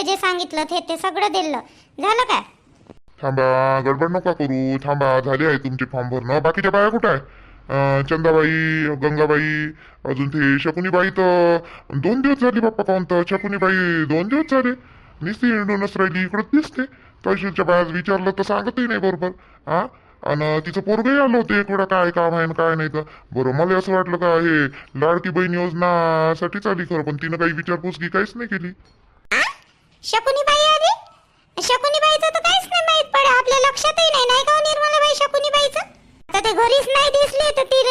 जे जे सांगितलं ते ते सगळं दिलं. झालं काय? थांबा गडबड नका करू. थांबा झाले आहे तुमचे फॉर्म भरणं. बाकीच्या बाया कुठं आहे? चंदाबाई गंगाबाई अजून ते शकुनीबाई तर दोन दिवस झाले बाप्पा काहून तर. शकुनीबाई दोन दिवस झाले. नुसती हिंडूनच राहिली. इकडं दिसते. तहसीलच्या बाया विचारलं तर सांगतही नाही बरोबर. हा आणि तिचं पोरगही आलं होतं एक वेळा काय काम आहे काय नाही तर. बरं मला असं वाटलं का हे लाडकी बहीण योजनासाठीच आली खरं पण तिनं काही विचारपूस की काहीच नाही केली. शकुनीबाई आली? शकुनीबाईचं तर काहीच नाही माहीत पडे आपल्या लक्षातही नाही. नाही का हो निर्मलाबाई शकुनीबाईचं? आता ते घरीच नाही दिसले तर ती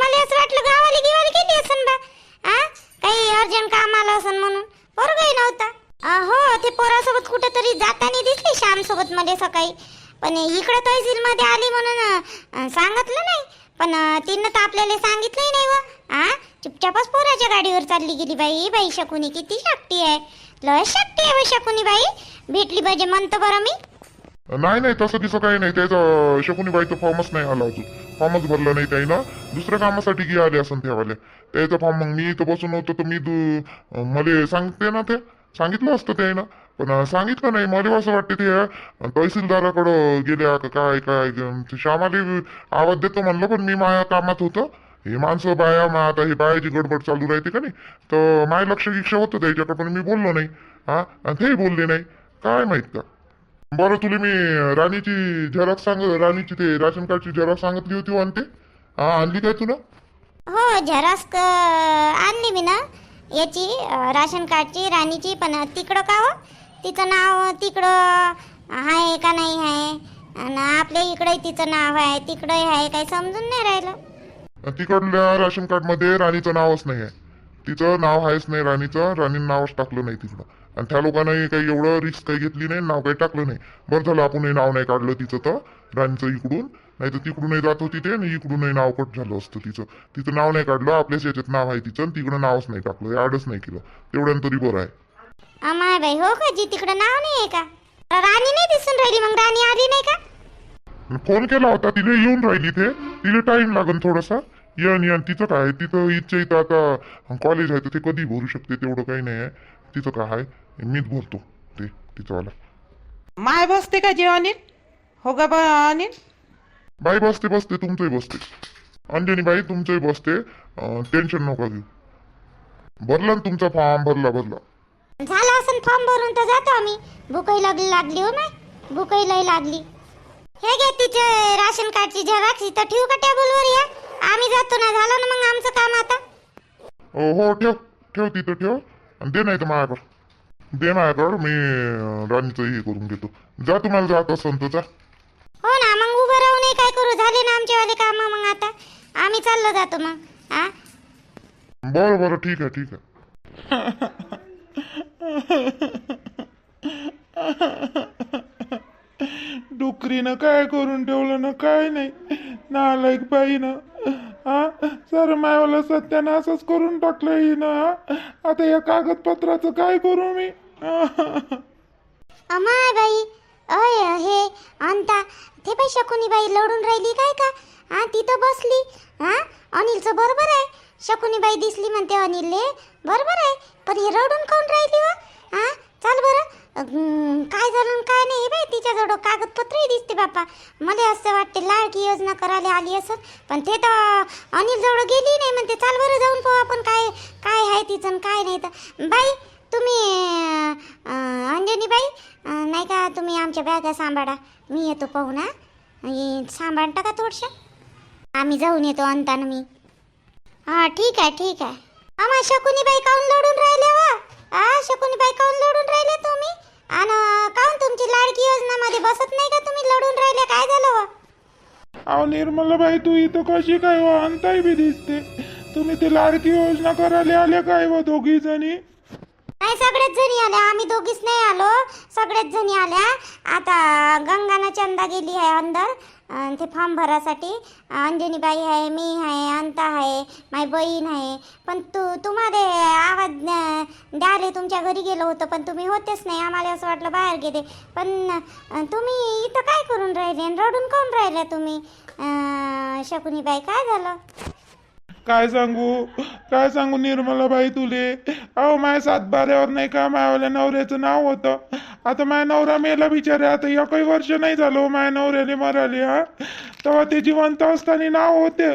मला असं वाटलं गावाला गिवाला गेली असन बा. हा काही अर्जंट काम आलं असन म्हणून. पोरगाही नव्हता हो, हो ते? पोरासोबत कुठेतरी जाताना दिसली श्याम सोबत मध्ये सकाळी. पण इकडे तहसील मध्ये आली म्हणून सांगितलं नाही. पण तिनं तर आपल्याला सांगितलंही नाही व. हा चुपचापच पोराच्या गाडीवर चालली गेली बाई. बाई शकुनी किती शक्ती आहे. लय शक्ती आहे हो शकुनी बाई भेटली पाहिजे म्हणतो बरं मी नाही नाही तसं तिचं काही नाही. त्याचं तर फॉर्मच नाही आला अजून. फॉर्मच भरला नाही त्यानं दुसऱ्या कामासाठी गी आले असं त्यावाले. त्याचं फॉर्म मग मी इथं बसून होतो तर मी मला सांगते ना ते. सांगितलं असतं त्यानं पण सांगितलं नाही. मला असं वाटते ते तहसीलदाराकडं गेल्या का काय काय श्यामाले श्यामाला आवाज देतो म्हणलं पण मी माझ्या कामात होतं. हे माणसं बाया मग आता हे बायाची गडबड चालू राहते का नाही? तर माय लक्ष गिक्ष होतं त्याच्याकडे पण मी बोललो नाही. हा? आणि तेही बोलले नाही. काय माहीत का? बरं तुला मी राणीची झेरॉक्स सांग राणीची ते राशन कार्डची झेरॉक्स सांगितली होती हो आणते हा आणली काय तुला? हो झेरॉक्स आणली मी ना. याची राशन कार्डची राणीची पण तिकडं का हो? तिचं नाव तिकडं आहे का नाही आहे? आणि आपल्या इकडे तिचं नाव आहे तिकडे आहे काही समजून नाही राहिलं. तिकडल्या राशन कार्डमध्ये राणीचं नावच नाही आहे. तिचं नाव आहेच नाही राणीचं राणीनं नावच टाकलं नाही तिकडं. आणि त्या लोकांनाही काही एवढं रिस्क काही घेतली नाही नाव काही टाकलं नाही. बरं झालं आपणही नाव नाही काढलं तिचं तर राणीचं इकडून. नाही तर तिकडूनही जात होती ते आणि इकडूनही नाव कट झालं असतं तिचं. तिचं नाव नाही काढलं आपल्याच याच्यात नाव आहे तिचं तिकडं नावच नाही टाकलं ॲडच नाही केलं. तेवढ्यानं तरी बरं आहे. अमाय बाई हो का जी तिकडं नाव नाही आहे का? राणी नाही दिसून राहिली मग राणी आली नाही का? फोन केला होता तिला येऊन राहिली ते. तिला टाइम लागन थोडासा. येण येण तिचं काय? तिथं इथच्या इथं आता कॉलेज आहे तर ते कधी भरू शकते तेवढं काही नाही आहे. तिचं काय आहे मीच भरतो ते तिचंवाला माय बसते का जे अनिल हो का बा अनिल? बाई बसते बसते तुमचंही बसते. अंजनी बाई तुमचंही बसते. टेन्शन नका घेऊ. भरला ना तुमचा फॉर्म भरला भरला. झालं असं फॉर्म भरून तर जातो आम्ही. भूकही लागली लागली हो माय. भूकही लय लागली. हे घे तिचे राशन कार्डची झेरॉक्स इथं ठेवू का टेबलवर या? आम्ही जातो ना झालं ना मग आमचं काम आता? हो हो ठेव ठेव तिथं ठेव. आणि दे नाही तर माझ्याकडं. दे माझ्याकडं मी अं, राणीचं हे करून घेतो. जा तुम्हाला जात असन तर जा. हो ना मग उभं राहून काय करू? झाले ना आमचेवाले काम मग आता? आम्ही चाललो जातो मग हा बरं बरं ठीक आहे ठीक आहे. डुकरीनं काय करून ठेवलं ना काय नाही. नालायक बाईनं हा? सर मायवाला सत्यानाशच करून टाकलं ही? ना आता या कागदपत्राचं काय करू मी? अमाय बाई अय हे अंता ते बाई शकुनी बाई लढून राहिली काय का? हा तिथं बसली हा? अनिलचं बरोबर आहे? शकुनी बाई दिसली म्हणते अनिलले बरोबर आहे? पण हे रडून कोण राहिली व हा? चाल बरं. काय झालं काय नाही बाई तिच्याजवळ कागदपत्रही दिसते बापा. मला असं वाटते लाडकी योजना करायला आली असत पण ते तर अनिलजवळ गेली नाही म्हणते. चाल बरं जाऊन पाहू आपण काय काय आहे तिचं काय नाही तर. बाई तुम्ही अंजनी बाई नाही का तुम्ही आमच्या बॅगा सांभाळा. मी येतो पाहू ना आणि सांभाळता का थोडशा आम्ही जाऊन येतो अंतान मी. हा ठीक आहे ठीक आहे. आम्हा शकुनी बाई काऊन लढून राहिले वा? हा शकुनी बाई काऊन लढून राहिले तुम्ही? आणि काऊन तुमची लाडकी योजना मध्ये बसत नाही का तुम्ही? लढून राहिले काय झालं वा? अहो निर्मला बाई तू इथं कशी काय हो? अंताई बी दिसते. तुम्ही ते लाडकी योजना करायला आले काय व दोघी जणी? नाही सगळेच जणी आल्या आम्ही दोघीच नाही आलो. सगळेच जणी आल्या. आता गंगाना चंदा गेली आहे अंदर. ते फॉर्म भरासाठी. अंजनीबाई आहे मी आहे अंता आहे माझी बहीण आहे. पण तू तुम्हाला आवाज द्याले तुमच्या घरी गेलो होतं पण तुम्ही होतेच नाही. आम्हाला असं वाटलं बाहेर गेले. पण तुम्ही इथं काय करून राहिले? आणि रडून काऊन राहिल्या तुम्ही? शकुनीबाई काय झालं? काय सांगू काय सांगू निर्मलाबाई तुले. अहो माझ्या सातबाऱ्यावर नाही का मायावाल्या नवऱ्याचं नाव होतं? आता माझ्या नवरा मेला बिचारे आता एकही वर्ष नाही झालं हो माझ्या नवऱ्याने मराले हा. तेव्हा ते जिवंत असताना नाव होते.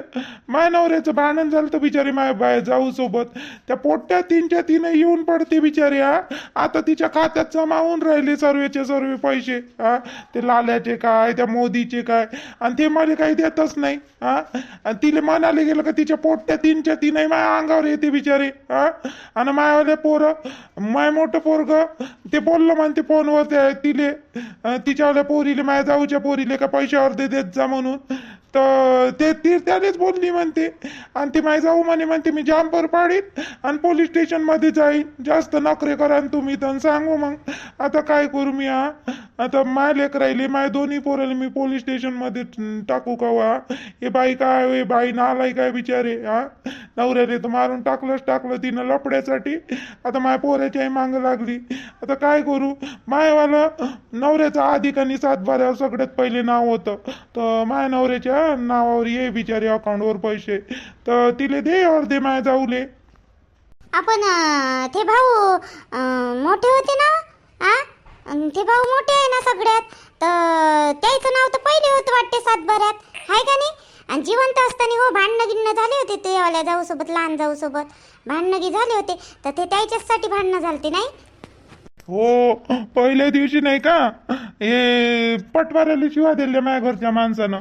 माय नवऱ्याचं भांडण झालं तर बिचारी माय बाय जाऊ सोबत. त्या पोट्या तीनच्या तीन येऊन पडते बिचारी हा. आता तिच्या खात्यात जमा होऊन राहिले सर्वेचे सर्व पैसे हा. ते लाल्याचे काय त्या मोदीचे काय आणि ते मला काही देतच नाही हा. आणि तिला म्हणाले गेलं का तिच्या पोट्या तीनच्या तीनही माया अंगावर येते बिचारी हा. आणि मायावाले पोरं माय मोठं पोरग ते बोललं म्हणते फोनवर ते तिले. तिच्यावाल्या पोरीले माझ्या जाऊच्या पोरीले का पैसे अर्धे देत जा म्हणून. तर ते ती त्यानेच बोलली म्हणते. आणि ती माझी जाऊ म्हणे म्हणते मी जामपर पाडीत आणि पोलीस स्टेशनमध्ये जाईन. जास्त नखरे करा आणि तुम्ही तर सांगू मग. आता काय करू मी हा? आता माय लेक राहिली माय दोन्ही पोराले मी पोलीस स्टेशनमध्ये टाकू का वा? हे बाई काय हे बाई नालाय काय बिचारे हा? नवऱ्याने तर मारून टाकलंच टाकलं तिनं लपड्यासाठी आता माय पोऱ्याच्याही मांग लागली. आता काय करू? मायवालं नवऱ्याचा आधी आणि सातबाऱ्यावर सगळ्यात पहिले नाव होतं. तर माय नवऱ्याच्या नावावर ये बिचारे अकाउंटवर पैसे. तर तिले दे अर्धे माय जाऊले. आपण अं, ते भाऊ अं, मोठे होते ना? आ? अन् ते भाऊ मोठे आहे ना सगळ्यात? तर त्याचं नाव तर पहिले होतं वाटते सातभऱ्यात. हाय का नाही? आणि जिवंत असताना हो भांडणं गिणणं झाले होते ते वाल्या जाऊ सोबत लहान जाऊ सोबत भांडणं गी झाले होते. तर ते त्याच्याचसाठी भांडणं झालते नाही? हो पहिल्या दिवशी नाही का? हे पटवाऱ्याला शिवा दिल्या माझ्या घरच्या माणसानं.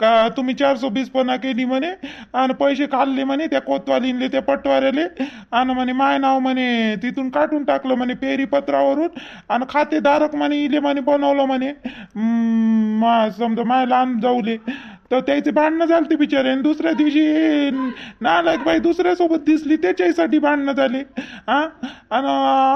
का तुम्ही चारशे बीसपणा केली म्हणे आणि पैसे खाल्ले म्हणे त्या कोतवालीनले त्या पटवाऱ्याले आणि म्हणे माय नाव म्हणे तिथून काढून टाकलं म्हणे पेरीपत्रावरून आणि खातेधारक म्हणे इले म्हणे बनवलं म्हणे. मा समजा माय लहान जाऊले. तर त्याचे भांडणं झालते बिचारे. आणि दुसऱ्या दिवशी हे नालायक बाई दुसऱ्यासोबत दिसली त्याच्यासाठी भांडणं झाले. हा? आणि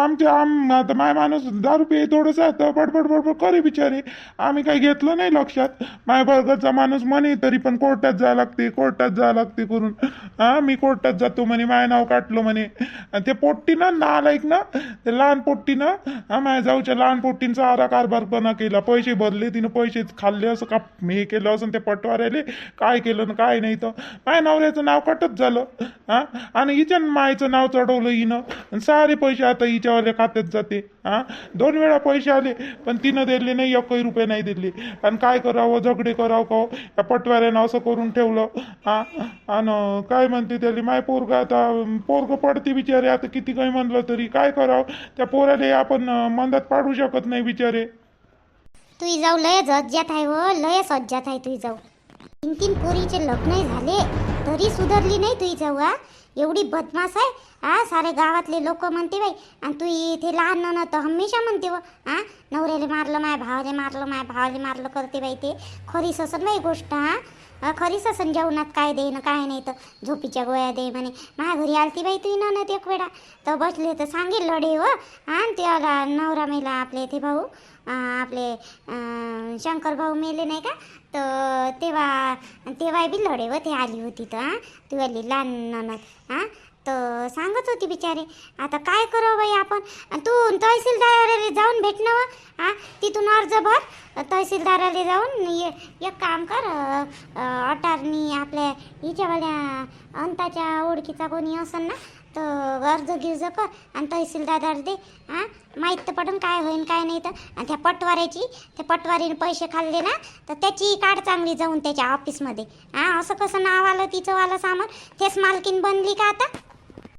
आमच्या आम आता माय माणूस दारू पे थोडंसं आता बडबड बडबड करे बिचारे. आम्ही काही घेतलं नाही लक्षात. माय बर्गरचा माणूस म्हणे तरी पण कोर्टात जावं लागते कोर्टात जावं लागते करून. हा? मी कोर्टात जातो म्हणे माय नाव काटलं म्हणे. आणि ते पोट्टीनं नालायक ना ते लहान पोट्टीनं हा माझ्या जाऊच्या लहान पोट्टींचा आरा कारभारपणा केला. पैसे भरले तिनं पैसे खाल्ले असं का हे केलं असं ते पटवा पटवाऱ्याले काय केलं काय नाही तर. माय नवऱ्याचं नाव कटच झालं हा? आणि हिच्या मायचं नाव चढवलं हिनं. आणि सारे पैसे आता हिच्यावाल्या खात्यात जाते हा? दोन वेळा पैसे आले पण तिनं दिले नाही एकही रुपये नाही दिले. आणि काय करावं झगडे करावं का हो? या पटवाऱ्यानं असं करून ठेवलं हा? आणि काय म्हणते त्याला माय पोरग आता पोरग पडते बिचारे आता किती काही म्हणलं तरी. काय करावं? त्या पोराले आपण मंदात पाडू शकत नाही बिचारे. तुही जाऊ लय सज्जात आहे हो लय सज्जात आहे तुही जाऊ. तीन तीन पोरीचे लग्न झाले तरी सुधारली नाही तुझी जाऊ एवढी बदमाश आहे हा? सारे गावातले लोक म्हणते बाई आणि तू इथे लहान न तर हमेशा म्हणते व हा? नवऱ्याला मारलं माय भावाले मारलं माय भावाले मारलं करते बाई ते. खरी ससन बाई गोष्ट हा? खरी ससन जेवणात काय दे ना काय नाही तर झोपीच्या गोळ्या दे म्हणे. माझ्या घरी आलती बाई तुही ननद एक वेळा. तर बसले तर सांगेल लढे व. हा आणि त्याला नवरा मेला आपले ते भाऊ. आपले शंकर भाऊ मेले नाही का? तर तेव्हा तेव्हा बी लढे व ते आली होती तर हां. तू आली लहान ननद हां. तर सांगत होती बिचारे आता काय करावं बाई आपण? आणि तू तहसीलदाराला जाऊन भेटणं व. हां तिथून अर्ज भर. तहसीलदाराला जाऊन ये एक काम कर अं, अटारनी आपल्या हिच्यावाल्या अंताच्या ओळखीचा कोणी असेल ना तर अर्ज गिर्ज कर आणि तहसीलदार दे. हां माहीत तर पडून काय होईन काय नाही तर. आणि त्या पटवाऱ्याची त्या पटवारीने पैसे खाल्ले ना तर त्याची काढ चांगली जाऊन त्याच्या ऑफिसमध्ये हां असं कसं नाव आलं तिचं आलं सामान? तेच मालकीन बनली का आता?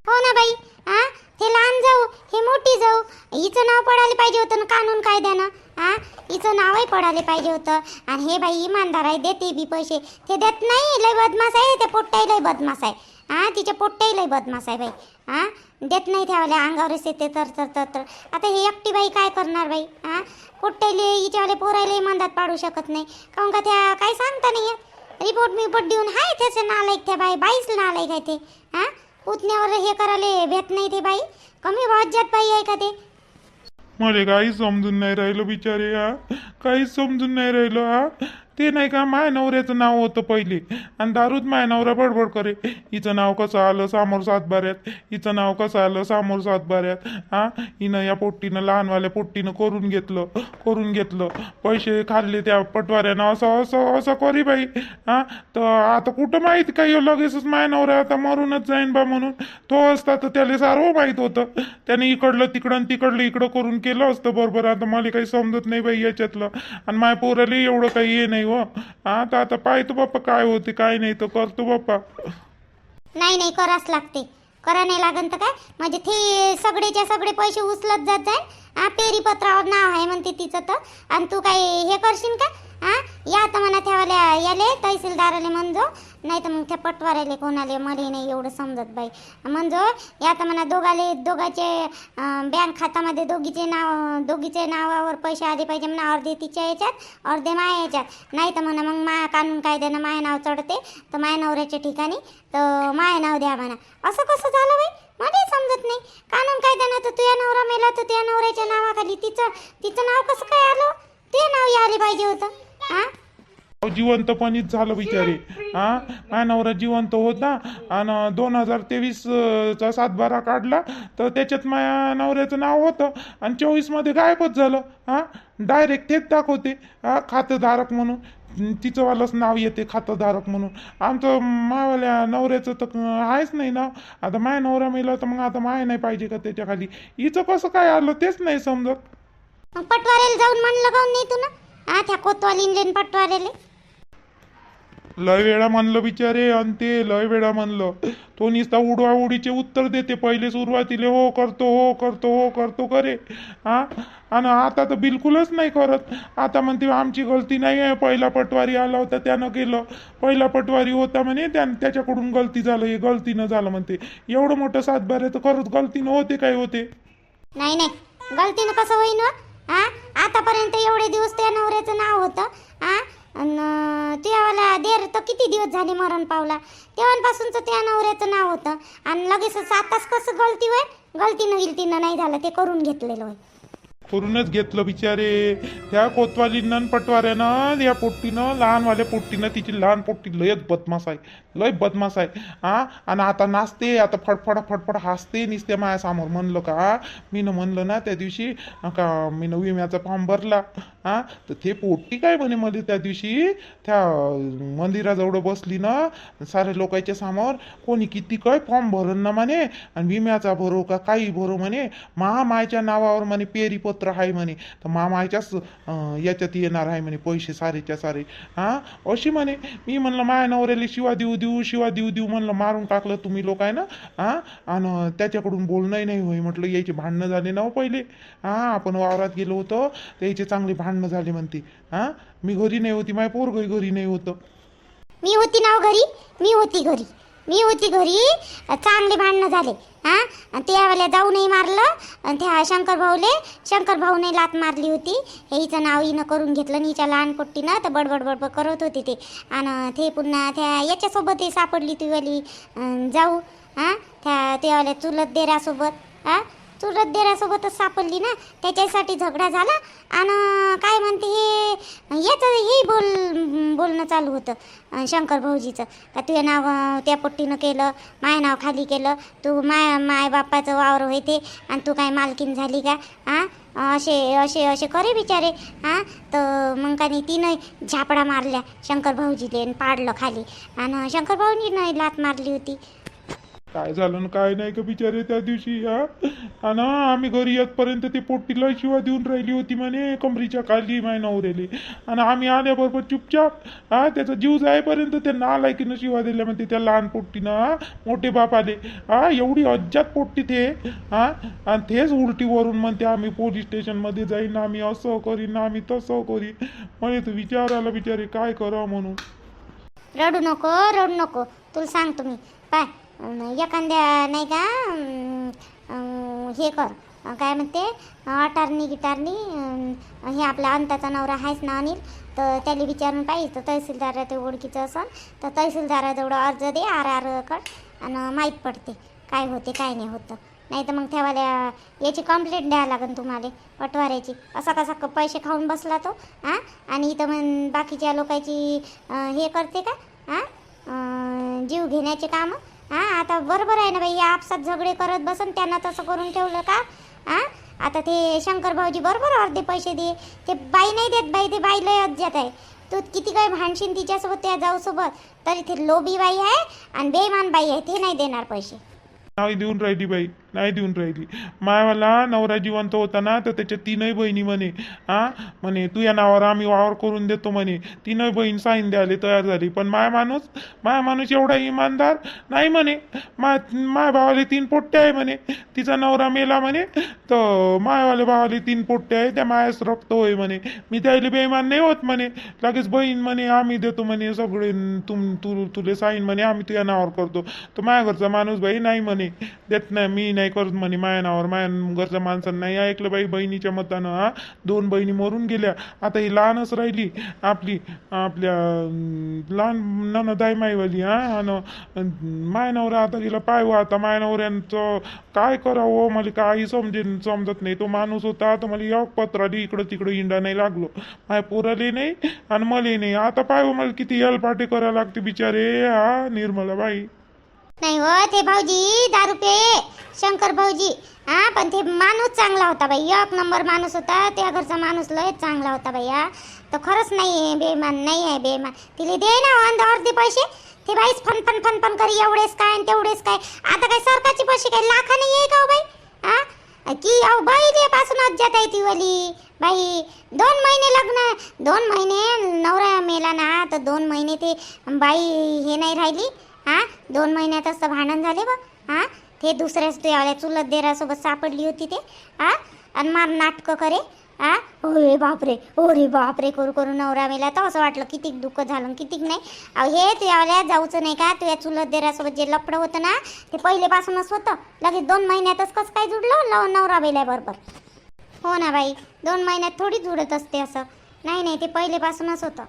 हो ना बाई. आ? हे लहान जाऊ हे मोठी जाऊ. हिचं नाव पडायला पाहिजे होतं ना कानून कायद्यानं. हा हिचं नावही पडायला पाहिजे होतं. आणि हे बाई इमानदार आहे देते बी पैसे. ते देत नाही लय बदमाश आहे ते पोट्टाही लय बदमाश आहे. हां तिच्या पोट्टाही लय बदमाश आहे बाई. हां देत नाही त्यावाल्या अंगावरच येते तर तर तर तर. आता हे एकटी बाई काय करणार बाई? हां पोट्टायले हिच्यावाले पोरायले इमानदार पाडू शकत नाही. काहून का त्या काय सांगता नाही रिपोर्ट मिपोर्ट देऊन हाय त्याचं नालायक त्या बाई बाईच नालायक आहे ते. हां पुतण्यावर हे करायला भेट नाही ते बाई. कमी वाज्यात बाई आहे का ते? मला काही समजून नाही राहिलं बिचारे हा. काहीच समजून नाही राहिलं हा. ते नाही का माय नवऱ्याचं नाव होतं पहिले. आणि दारूत माय नवरा बडबड करे. हिचं नाव कसं आलं? समोर सातबाऱ्यात हिचं नाव कसं आलं? समोर सातबाऱ्यात हा? हिनं या पोट्टीनं लहानवाल्या पोट्टीनं करून घेतलं. करून घेतलं. पैसे खाल्ले त्या पटवाऱ्यानं. असं असं असं करी बाई. हा? तर आता कुठं माहीत काही लगेचच माय नवरा आता मरूनच जाईन बा म्हणून. तो असता तर त्याला सारं माहीत होतं. त्याने इकडलं तिकडं आणि तिकडलं इकडं करून केलं असतं बरोबर. आता मला काही समजत नाही बाई याच्यातलं. आणि माय पोराला एवढं काही हे नाही हो. हा तर आता पाहतो बाप्पा काय होते काय नाही तर करतो बाप्पा. नाही नाही करावंच लागते. करा नाही लागन तर काय? म्हणजे ते सगळेच्या सगळे पैसे उचलत जात जाईल हा पेरीपत्रावर नाव आहे म्हणते तिचं तर. आणि तू काही हे करशील का? हा? या तर म्हणा ठेवाल्या याले तहसीलदाराले म्हणजो नाही तर मग त्या पटवाऱ्याले कोणाले मले नाही एवढं समजत बाई. म्हणजो या तर म्हणा दोघाले दोघाचे बँक खात्यामध्ये दोघीचे नाव दोघीचे नावावर पैसे आले पाहिजे म्हणा अर्धे तिच्या याच्यात अर्धे माया याच्यात. नाही तर म्हणा मग माया कानून कायद्यानं माया नाव चढते तर माया नवऱ्याच्या ठिकाणी तर माय नाव द्या म्हणा. असं कसं झालं बाई? मला समजत नाही. कानून कायद्यानं तर तुझ्या नवरा मेला तर त्या नवऱ्याच्या नावाखाली तिचं तिचं नाव कसं काय आलं? ते नाव यायला पाहिजे होतं. हा? अहो, जिवंतपणीच झालं बिचारे. हा? माझा नवरा जिवंत होता आणि दोन हजार तेवीस चा सातबारा काढला तर त्याच्यात माझ्या नवऱ्याचं नाव होतं आणि चोवीसमध्ये गायबच झालं. हा? डायरेक्ट तेच दाखवते. हा? खातेधारक म्हणून. तिचंवालंच नाव येते खातेधारक म्हणून. आमचं मावाल्या नवऱ्याचं तर आहेच नाही नाव. आता माय नवरा मेला तर मग आता माय नाही पाहिजे का त्याच्याखाली हिचं कसं काय आलं तेच नाही समजत. मग पटवाऱ्याला जाऊन म्हणलं गाऊन नाही तू ना हा त्या कोतवालीन पटवाऱ्याले लय वेळा म्हणलं बिचारे आणि ते लय वेळा म्हणलं. तो निस्ता उडवा उडीचे उत्तर देते पहिले सुरुवातीला हो करतो हो करतो हो करतो करे. हा? आणि आता तर बिलकुलच नाही करत. आता म्हणते आमची गलती नाही आहे पहिला पटवारी आला होता त्यानं केलं. पहिला पटवारी होता म्हणे त्या त्याच्याकडून गलती झालं हे गलतीनं झालं म्हणते. एवढं मोठं सातबार तर खरंच गलतीनं होते काय होते? नाही नाही. गलतीनं कसं होईन आ? हा आतापर्यंत एवढे दिवस त्या नवऱ्याचं नाव होतं. हा आणि त्यावाला देर तर किती दिवस झाले मरण पावला? तेव्हापासूनच त्या नवऱ्याचं नाव होतं. आणि लगेच आताच कसं गलती होय? गलतीनं गिलतीनं नाही झालं ते करून घेतलेलं होय. करूनच घेतलं बिचारे. त्या कोतवालीनं नन पटवाऱ्यानं या पोट्टीनं लहानवाल्या पोट्टीनं तिची लहान पोट्टी लयच बदमाश आहे. लय बदमाश आहे. हा? आणि आता नाचते आता फडफड फडफड हसते निसते माझ्यासमोर म्हणलं का? मीनं म्हणलं ना त्या दिवशी का मीनं विम्याचा फॉर्म भरला. हा? तर ते पोट्टी काय म्हणे मध्ये त्या दिवशी? त्या मंदिराजवळ बसली ना सारे लोकांच्या समोर कोणी किती काय फॉर्म भरण ना म्हणे आणि विम्याचा भरो का काही भरो म्हणे महामायच्या नावावर म्हणे पेरीपत्र आहे म्हणे. तर महामायच्याच अं, याच्यात येणार आहे म्हणे पैसे सारेच्या सारे. हा? अशी म्हणे. मी म्हणलं माया नवऱ्याला शिवा देऊ देऊ शिवा देऊ देऊ म्हणलं मारून टाकलं तुम्ही लोक आहे ना? हा? आणि त्याच्याकडून बोलणंही नाही होई. म्हटलं याचे भांडणं झाले ना हो पहिले. हा आपण वावरात गेलो होतो त्याचे चांगले भांडणं झाले म्हणते. हा? मी घरी नाही होती माझ्या पोरगही घरी नाही होतं. मी होती नाव हो घरी? मी होती घरी. मी होती घरी चांगले भांडणं झाले हां? आणि त्यावेळेला जाऊनही मारलं आणि त्या शंकर भाऊले शंकर भाऊने लात मारली होती. हे हिचं नाव हिनं करून घेतलं हिच्या लहान पोट्टीनं तर बडबड बडबड करत होती ते. आणि ते पुन्हा त्या याच्यासोबतही सापडली तुवाली जाऊ हां? त्या त्यावाल्या चुलत देरासोबत हां? तू रद्देरासोबतच सापडली ना? त्याच्यासाठी झगडा झाला आणि काय म्हणते हे याचं हे बोल बोलणं चालू होतं शंकर भाऊजीचं. का तुझं नाव त्या पट्टीनं केलं माय नाव खाली केलं तू माय माय बापाचं वावर होते आणि तू काय मालकीन झाली का? हां असे असे असे करे बिचारे. हां तर मग का नाही तिनं झापडा मारल्या शंकर भाऊजीले आणि पाडलं खाली. आणि शंकर भाऊजीनं लात मारली होती. काय झालं काय नाही का बिचारे त्या दिवशी हा? आणि आम्ही घरी येतपर्यंत ते पोट्टीला शिवा देऊन राहिली होती म्हणे कमरीच्या खाली माय नवऱ्याले. आणि आम्ही आल्याबरोबर चुपचाप हा त्याचा जीव जायपर्यंत त्या नालायकीनं शिवा दिल्या म्हणते त्या लहान पोट्टीनं हा मोठे बाप आले हा एवढी अज्जात पोट्टी ते हा आणि तेच उलटीवरून म्हणते आम्ही पोलीस स्टेशनमध्ये जाईन आम्ही असं करीन आम्ही तसं करीन. म्हणे तू विचारायला बिचारे काय करावं म्हणून? रडू नको रडू नको. तुला सांगतो मी. पाय एखाद्या नाही का हे कर. काय म्हणते अटारणी गिटारणी हे आपला अंताचा नवरा आहेच ना अनिल? तर त्याला विचारून पाहिजे तर तहसीलदार ते ओळखीचं असन तर तहसीलदाराजवळ अर्ज दे आर आर कर आणि माहीत पडते काय होते काय नाही होतं. नाही तर मग ठेवायला याची कंप्लेंट द्यावं लागेल तुम्हाला पटवाऱ्याची. असा कसा पैसे खाऊन बसला तो हां आणि इथं मग बाकीच्या लोकांची हे करते का हां जीव घेण्याचे कामं? हां आता बरोबर आहे ना बाई या आपसात झगडे करत बसन त्यांना तसं करून ठेवलं का? हां? आता ते शंकर भाऊजी बरोबर अर्धे पैसे दे. ते बाई नाही देत बाई ते बाई लय अज्जात आहे. तू किती काय भांडशील तिच्यासोबत त्या जाऊसोबत. तरी ते लोबी बाई आहे आणि बेमान बाई आहे ते नाही देणार पैसे. नाही देऊन राहिली बाई. नाही देऊन राहिली. मायावाला नवरा जिवंत होता ना तर त्याच्या तीनही बहिणी म्हणे हा? म्हणे तू या नावावर आम्ही वावर करून देतो म्हणे. तीनही बहीण साईन द्यायला तयार झाली. पण माया माणूस माया माणूस एवढा इमानदार नाही म्हणे. माय माय भावाले तीन पोट्टे आहे म्हणे. तिचा नवरा मेला म्हणे तर मायावाले भावाले तीन पोट्टे आहे त्या मायास रक्त होय म्हणे. मी त्याला बेईमान नाही होत म्हणे. लगेच बहीण म्हणे आम्ही देतो म्हणे सगळे तुम तू तुले साईन म्हणे आम्ही तुझ्या नावावर करतो. तर माझ्या घरचा माणूस बाई नाही म्हणे. देत नाही मी नाही करत म्हणे माया नावावर माया घरच्या माणसानं नाही ऐकलं बाई बहिणीच्या मतानं हा? दोन बहिणी मरून गेल्या. आता ही लहानच राहिली आपली आपल्या लहान ननद आहे माईवाली हा आणि माय नवरा आता गेला पाय हो आता माय नवऱ्यांचं काय करावं? मला काही समजे समजत नाही. तो माणूस होता तर मला एक पत्राली इकडं तिकडं इंडा नाही लागलो. माय पोराले नाही आणि मला नाही. आता पाय हो मला किती यलपाटे करायला लागते बिचारे हा? निर्मला बाई नाही हो ते भाऊजी दारू पे शंकर भाऊजी. हा पण ते माणूस चांगला होता बाई. एक नंबर माणूस होता. त्या घरचा माणूस लय चांगला होता बाई हा. तो खरंच नाही आहे बेमान नाही आहे बेमान तिला दे ना हो, अंधावर अर्धे पैसे. ते बाईच फन फन फन फन करी एवढेच काय आणि तेवढेच काय. आता काय सरकारचे पैसे काय लाखाने आहे का हो बाई? हा? की अहो बाई पासून अज्जात आहे ती वाली. बाई दोन महिने लग्न दोन महिने नवरा मेला ना तर दोन महिने ते बाई हे नाही राहिली. हा? दोन महिन्यातच तर भांडण झाले बा. हा? ते दुसऱ्याच तुझ्या चुलत देरासोबत सापडली होती ते. हा? आणि मार नाटकं करे. हा? अरे बापरे. अरे बापरे. करू करू नवरा मेला. तर असं वाटलं कितीक दुःख झालं कितीक नाही. अहो हे तुझ्यावाल्या जाऊचं नाही का? तुझ्या चुलत देरासोबत जे लपडं होतं ना ते पहिलेपासूनच होतं. लगेच दोन महिन्यातच कसं काय जुडलं? लव नवरा मेल्याबरोबर हो ना बाई. दोन महिन्यात थोडी जुडत असते असं. नाही नाही ते पहिलेपासूनच होतं.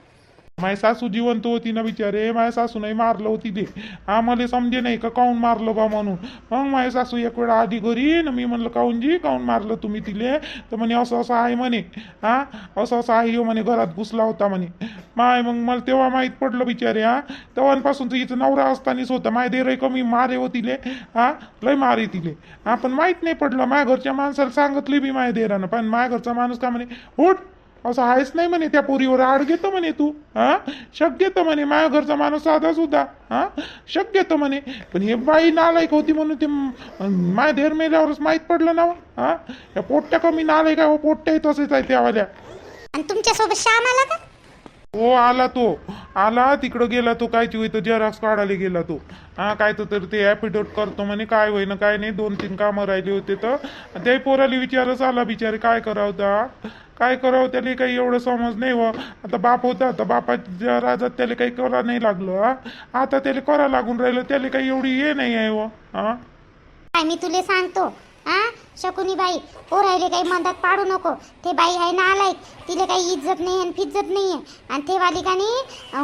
माय सासू जिवंत होती ना बिचारे माय सासू नाही मारलं होती ते. हा मला समजे नाही का काऊन मारलं बा म्हणून? मग माय सासू एक वेळा आधी घरी न मी म्हणलं काऊन जी काऊन मारलं तुम्ही तिले? तर म्हणे असं असं आहे म्हणे. हा? असं असं आहे? हो म्हणे घरात घुसला होता म्हणे. माय मग मला तेव्हा माहीत पडलं बिचारे हा. तेव्हापासून तर हिचं नवरा असतानाच होता. माय देरही कमी मारे हो तिले हा. लय मारे तिले. हा पण माहीत नाही पडलं. माझ्या घरच्या माणसाला सांगितली बी माय देरानं. पण माझ्या घरचा माणूस का म्हणे उठ असं आहेच नाही म्हणे त्या पोरीवर. आड घेतो म्हणे तू हा? शक तर म्हणे माझ्या घरचा माणूस साधा सुद्धा हा? शक्य म्हणे. पण हे बाई नालायक होती म्हणून ते माझ्या धेर मेल्यावरच माहीत पडलं ना हो, हा या पोट्ट्या कमी नालायक आहे हो पोट्ट्याही तसेच आहे त्यावाल्या आणि तुमच्यासोबत श्याम आला का? हो आला तो. आला तिकडं गेला तो कायची होई तर जेरॉक्स काढायला गेला तो. हा काय तर तर ते ॲपिडोट करतो म्हणे काय होईना काय नाही दोन तीन कामं राहिली होते तर. ते पोराला विचारच आला बिचारे काय करावं त्या काय करावं त्याला काही एवढं समज नाही व आता बाप होता तर बापाच्या राजात त्याला काही करा नाही लागलं हा. आता त्याला करा लागून राहिलं त्याला काही एवढी हे नाही आहे व हा. काय मी तुला सांगतो हा? शकुनी बाई पोरायले काही मधात पाडू नको. ते बाई आहे ना आलाय. तिला काही इज्जत नाही आणि फिज्जत नाही आहे आणि ते वाली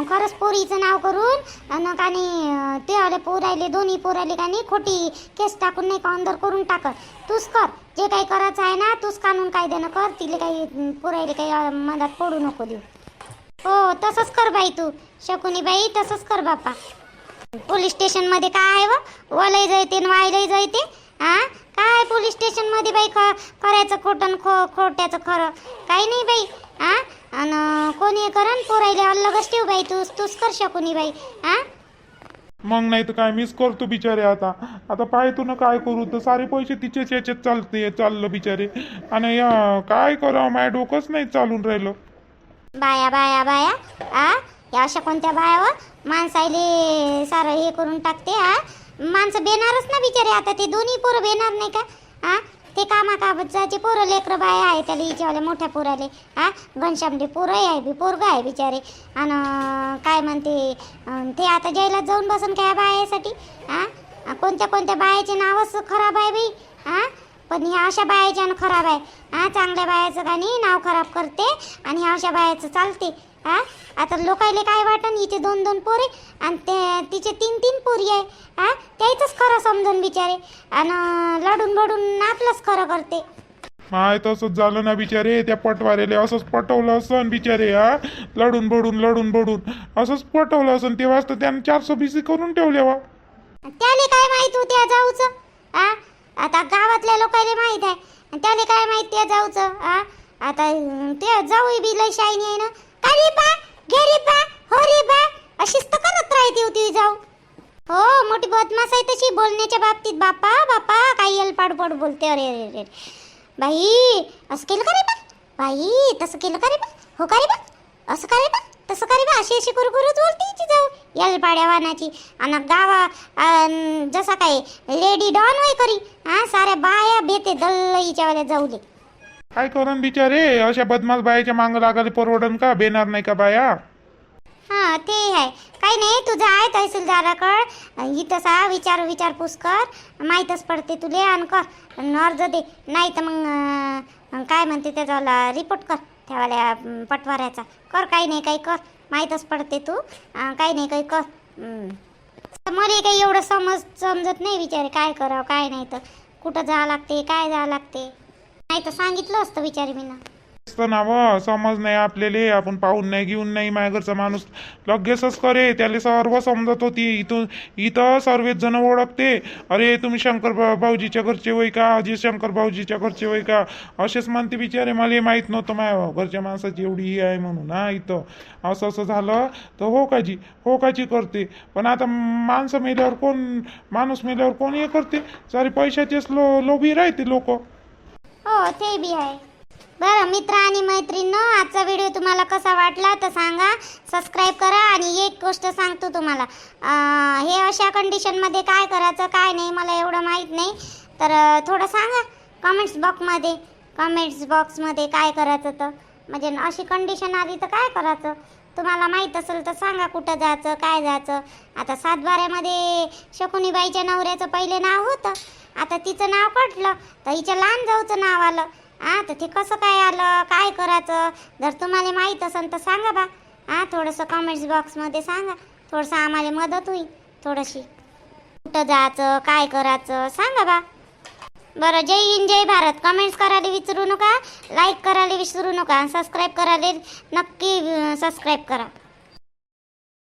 खरंच पोरीचं नाव करून आणि कानी अं, ते वाले पोरायले दोन्ही पोरायले कानी खोटी केस टाकून नाही का अंदर करून टाकत. तूच कर. जे काही करायचं आहे ना तूच कानून कायद्यानं कर. तिला काही पोरायले काही मधात पडू नको देऊ. हो तसंच कर बाई तू. शकुनी बाई तसंच कर बापा पोलीस स्टेशनमध्ये काय आहे व? वलय जळते वायलय जायते हा काय पोलीस स्टेशनमध्ये बाई ख करायचं खोटं न खो खोट्याचं खरं? काही नाही बाई हा आणि कोणी करण पोरायले अलगच ठेव बाई तूच तूच कर शकुनी बाई हा मग नाही तर काय मिस करतो बिचारे आता. आता पाहतो ना काय करू तर सारे पैसे तिचेच याच्यात चालते चाललं बिचारे. आणि या काय करावं माझ्या डोकंच नाही चालून राहिलं. बाया बाया बाया आ? या अशा कोणत्या बायावर? माणसाले सारं हे करून टाकते हा माणसं बेणारच ना बिचारे आता ते दोन्ही पोरं बेणार नाही का? हा ते कामा काबजाचे पोरं लेकरं बाया आहे त्याला हिच्यावाले मोठ्या पोराले. हा घनश्यामले पोरंही आहे बी पोरग आहे बिचारे. आणि काय म्हणते ते आता जैलात जाऊन बसन काय बायासाठी? हा कोणत्या कोणत्या बायाचे नावच खराब आहे बाई? हा पण ह्या अशा बायाच्यानं खराब आहे. हा चांगल्या बायाचं का नाही नाव खराब करते आणि ह्या अशा बायाचं चालते. हा? आता लोकायले काय वाटन हिचे दोन दोन पोरे आणि ते तिचे तीन तीन पोरी आहे हा? त्याच खरं समजून बिचारे. आणि लढून बडून आपलंच खरं करते. माय तसंच झालं ना बिचारे त्या पटवारेले असंच पटवलं असं बिचारे हा? लढून बडून लढून बडून असंच पटवलं असं तेव्हाच तर त्यानं चारशे बीसी करून ठेवले वा. त्याले काय माहीत होत्या जाऊचं हा? आता गावातल्या लोकांना माहीत आहे आणि त्याले काय माहीत त्या जाऊचं हा? आता ते जाऊ बी लय शाईनी आहे ना अरे बा घे बा हो रे बा अशीच तर करत राहते होती जाऊ हो मोठी बदमाश आहे तशी बोलण्याच्या बाबतीत. बापा बापा काही अलपाड बोलते. अरे अरे अरे. बाई असं केलं का रे बा? बाई तसं केलं का रे बा? हो का रे बा? असं का रे बा? तसं का रे बा? अशी अशी करू करूच बोलते जाऊ यलपाड्या वानाची. आणि गावा जसा काय लेडी डॉन होय करी हा साऱ्या बाया बेते इच्यावर जाऊ दे काय करून बिचारे? अशा बदमाश बायाच्या मांग लागायला परवडन का? बेणार नाही का बाया? हा ते आहे काही नाही तुझं आहे तहसीलदाराकड. इथं सा विचार विचारपूस कर. माहीतच पडते तुले आणि कर. अन अर्ज दे. नाही तर मग अं, काय म्हणते त्याचा रिपोर्ट कर त्यावाल्या अं, पटवाऱ्याचा. कर काही नाही काही कर. माहीतच पडते तू. अं, काही नाही काही कर. हं. तर मला काही एवढं समज समजत नाही विचार काय करावं काय नाही तर. कुठं जावं लागते काय जावं लागते? नाही तर सांगितलं असतं विचारी मी ना असतं ना समज नाही आपल्याला आपण पाहून नाही घेऊन नाही माझ्या माणूस. लगेचच करे त्याला सर्व समजत होती. इथून इथं सर्वच जण ओळखते. अरे तुम्ही शंकर भाऊजीच्या घरचे वय का? अजय शंकर भाऊजीच्या घरचे वय का? असेच म्हणते बिचारे मला माहीत नव्हतं माझ्या घरच्या माणसाची एवढी ही आहे म्हणून हा इथं. असं असं झालं तर हो काजी हो काजी करते. पण आता माणसं मेल्यावर कोण माणूस मेल्यावर कोण हे करते? सारे पैशाचेच लो लोभी राहते लोक. हो ते बी आहे. बरं मित्र आणि मैत्रिणींनो आजचा व्हिडिओ तुम्हाला कसा वाटला तर सांगा. सबस्क्राईब करा आणि एक गोष्ट सांगतो तुम्हाला. आ, हे अशा कंडिशनमध्ये काय करायचं काय नाही मला एवढं माहीत नाही. तर थोडं सांगा. कमेंट्स बॉक्समध्ये कमेंट्स बॉक्समध्ये काय करायचं तर. म्हणजे अशी कंडिशन आली तर काय करायचं? तुम्हाला माहीत असेल तर सांगा कुठं जायचं काय जायचं. आता सातबाऱ्यामध्ये शकुनीबाईच्या नवऱ्याचं पहिले नाव होतं. आता तिचं नाव कटलं तर हिच्या लहान जाऊचं नाव आलं. हा तर ते कसं काय आलं काय करायचं? जर तुम्हाला माहीत असेल तर सांगा बा. हां थोडंसं कमेंट्स बॉक्समध्ये सांगा. थोडंसं आम्हाला मदत होईल थोडीशी. कुठं जायचं काय करायचं सांगा बा. बरं जय हिंद जय भारत. कमेंट्स करायला विसरू नका लाईक करायला विसरू नका सबस्क्राईब करायला नक्की सबस्क्राईब करा.